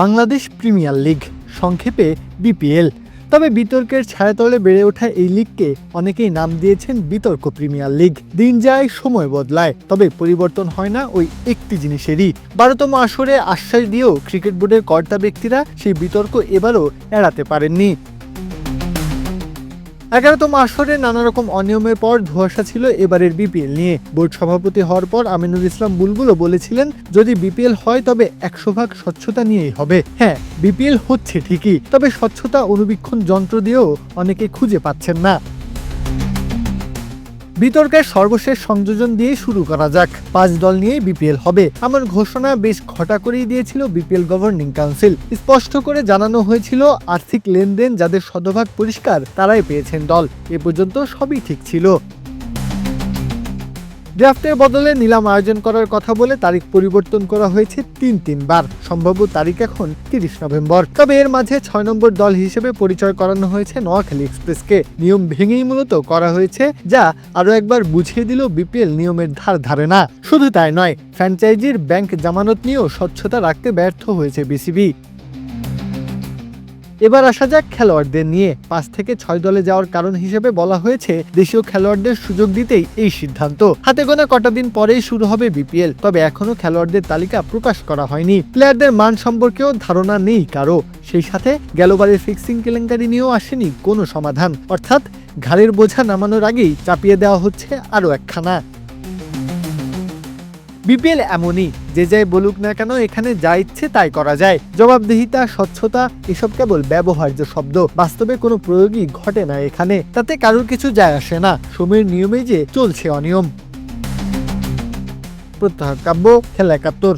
Bangladesh premier league সংক্ষেপে BPL. তবে বিতর্কের ছায়াতলে বেড়ে ওঠা এই লিগকে অনেকেই নাম দিয়েছেন বিতর্ক প্রিমিয়ার লিগ। দিন যায়, সময় বদলায়, তবে পরিবর্তন হয় না ওই একটি জিনিসেরই। বারোতম আসরে আশ্বাস দিয়েও ক্রিকেট বোর্ডের কর্তা ব্যক্তিরা সেই বিতর্ক এবারও এড়াতে পারেননি। এগারোতম আসরে নানা রকম অনিয়মের পর ধোয়াশা ছিল এবারের বিপিএল নিয়ে। বোর্ড সভাপতি হওয়ার পর আমিনুল ইসলাম বুলবুলও বলেছিলেন, যদি বিপিএল হয় তবে একশো ভাগ স্বচ্ছতা নিয়েই হবে। হ্যাঁ বিপিএল হচ্ছে ঠিকই, তবে স্বচ্ছতা অনুবীক্ষণ যন্ত্র দিয়েও অনেকে খুঁজে পাচ্ছেন না। বিতর্কের সর্বশেষ সংযোজন দিয়ে শুরু করা যাক। পাঁচ দল নিয়ে বিপিএল হবে। এমন ঘোষণা বেশ ঘটা করেই দিয়েছিল বিপিএল গভর্নিং কাউন্সিল। স্পষ্ট করে জানানো হয়েছিল, আর্থিক লেনদেন যাদের শতভাগ পরিষ্কার, তারাই পেয়েছেন দল। এ পর্যন্ত সবই ঠিক ছিল। ড্রাফটের বদলে নিলাম আয়োজন করার কথা বলে তারিখ পরিবর্তন করা হয়েছে তিন তিনবার। সম্ভাব্য তারিখ এখন তিরিশ নভেম্বর। তবে এর মাঝে ছয় নম্বর দল হিসেবে পরিচয় করানো হয়েছে নোয়াখালী এক্সপ্রেসকে। নিয়ম ভেঙেই মূলত করা হয়েছে, যা আরও একবার বুঝিয়ে দিল বিপিএল নিয়মের ধার ধারে না। শুধু তাই নয়, ফ্র্যাঞ্চাইজির ব্যাংক জামানত নিয়েও স্বচ্ছতা রাখতে ব্যর্থ হয়েছে বিসিবি। এবার আসা যাক খেলোয়াড়দের নিয়ে। পাঁচ থেকে ছয় দলে যাওয়ার কারণ হিসেবে বলা হয়েছে, দেশীয় খেলোয়াড়দের সুযোগ দিতেই এই সিদ্ধান্ত। হাতে গোনা কটা দিন পরেই শুরু হবে বিপিএল, তবে এখনও খেলোয়াড়দের তালিকা প্রকাশ করা হয়নি। প্লেয়ারদের মান সম্পর্কেও ধারণা নেই কারও। সেই সাথে গেলবারের ফিক্সিং কেলেঙ্কারি নিয়েও আসেনি কোনো সমাধান। অর্থাৎ ঘাড়ের বোঝা নামানোর আগেই চাপিয়ে দেওয়া হচ্ছে আরও একখানা। বিপিএল এমনই যে যাই বলুক না কেন, এখানে যা ইচ্ছে তাই করা যায়। জবাবদিহিতা, স্বচ্ছতা, এসব কেবল ব্যবহার্য শব্দ। বাস্তবে কোনো প্রয়োগই ঘটে না এখানে। তাতে কারোর কিছু যায় আসে না। সময়ের নিয়মে যে চলছে অনিয়ম। প্রত্যাহার কাব্য, খেলা একাত্তর।